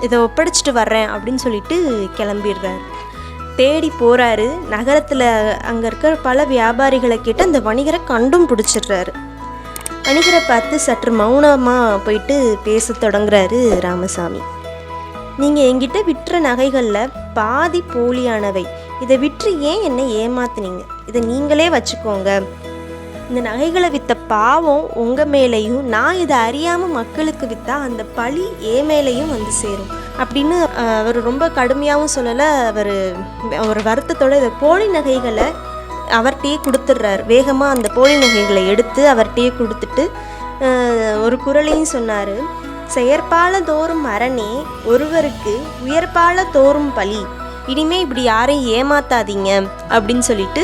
இதை ஒப்படைச்சிட்டு வர்றேன் அப்படின்னு சொல்லிட்டு கிளம்பிடுறாரு. தேடி போகிறாரு நகரத்தில் அங்கே இருக்கிற பல வியாபாரிகளை கேட்டு அந்த வணிகரை கண்டும் பிடிச்சிடுறாரு. வணிகரை பார்த்து சற்று மௌனமாக போயிட்டு பேச தொடங்குறாரு ராமசாமி. நீங்கள் என்கிட்ட விற்ற நகைகளில் பாதி போலியானவை. இதை விற்று ஏன் என்னை ஏமாத்துனீங்க? இதை நீங்களே வச்சுக்கோங்க. இந்த நகைகளை விற்ற பாவம் உங்கள் மேலேயும் நான் இதை அறியாமல் மக்களுக்கு விற்றா அந்த பழி ஏ மேலேயும் வந்து சேரும். அப்படின்னு அவர் ரொம்ப கடுமையாகவும் சொல்லலை. அவர் ஒரு வருத்தத்தோட இதை போலி நகைகளை அவர்கிட்டயே கொடுத்துட்றாரு. வேகமாக அந்த போலி நகைகளை எடுத்து அவர்கிட்டயே கொடுத்துட்டு ஒரு குரலையும் சொன்னார். செயற்பால தோறும் அரணே ஒருவருக்கு உயர்பால தோறும் பலி. இனிமே இப்படி யாரையும் ஏமாத்தாதீங்க அப்படின்னு சொல்லிட்டு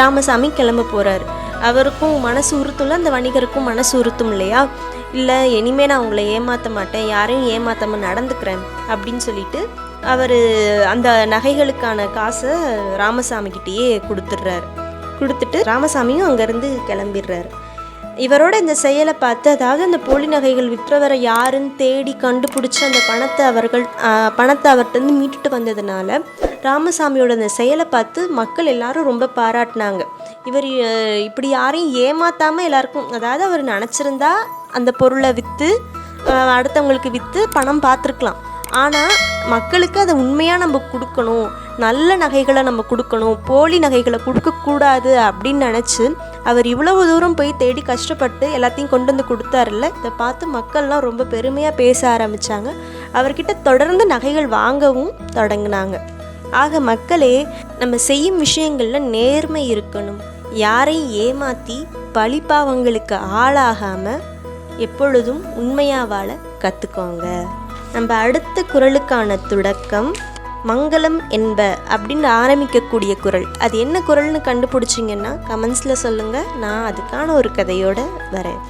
ராமசாமி கிளம்ப போகிறாரு அவருக்கும் மனசு உறுத்தும்ல அந்த வணிகருக்கும் மனசு உறுத்தும் இல்லையா? இல்லை இனிமே நான் உங்களை ஏமாற்ற மாட்டேன் யாரையும் ஏமாற்றாமல் நடந்துக்கிறேன் அப்படின்னு சொல்லிட்டு அவர் அந்த நகைகளுக்கான காசை ராமசாமிக்கிட்டேயே கொடுத்துட்றாரு. கொடுத்துட்டு ராமசாமியும் அங்கேருந்து கிளம்பிடுறாரு. இவரோட இந்த செயலை பார்த்து அதாவது அந்த போலி நகைகள் விற்றவரை யாருன்னு தேடி கண்டுபிடிச்சி அந்த பணத்தை அவர்கள் பணத்தை அவர்கிட்ட மீட்டுட்டு வந்ததுனால ராமசாமியோட அந்த செயலை பார்த்து மக்கள் எல்லாரும் ரொம்ப பாராட்டினாங்க. இவர் இப்படி யாரையும் ஏமாத்தாமல் எல்லாருக்கும் அதாவது அவர் நினச்சிருந்தா அந்த பொருளை விற்று அடுத்தவங்களுக்கு விற்று பணம் பார்த்துருக்கலாம். ஆனால் மக்களுக்கு அதை உண்மையாக நம்ம கொடுக்கணும் நல்ல நகைகளை நம்ம கொடுக்கணும் போலி நகைகளை கொடுக்கக்கூடாது அப்படின்னு நினச்சி அவர் இவ்வளவு தூரம் போய் தேடி கஷ்டப்பட்டு எல்லாத்தையும் கொண்டு வந்து கொடுத்தாருல்ல இதை பார்த்து மக்கள்லாம் ரொம்ப பெருமையாக பேச ஆரம்பித்தாங்க அவர்கிட்ட தொடர்ந்து நகைகள் வாங்கவும் தொடங்கினாங்க. ஆக மக்களே நம்ம செய்யும் விஷயங்களில் நேர்மை இருக்கணும். யாரையும் ஏமாற்றி பழிப்பாவங்களுக்கு ஆளாகாமல் எப்பொழுதும் உண்மையாக வாழ கற்றுக்கோங்க நம்ம அடுத்த குரலுக்கான தொடக்கம் மங்களம் என்ப அப்படின்னு ஆரம்பிக்கக்கூடிய குரல். அது என்ன குரல்னு கண்டுபிடிச்சிங்கன்னா கமெண்ட்ஸில் சொல்லுங்கள் நான் அதுக்கான ஒரு கதையோடு வரேன்.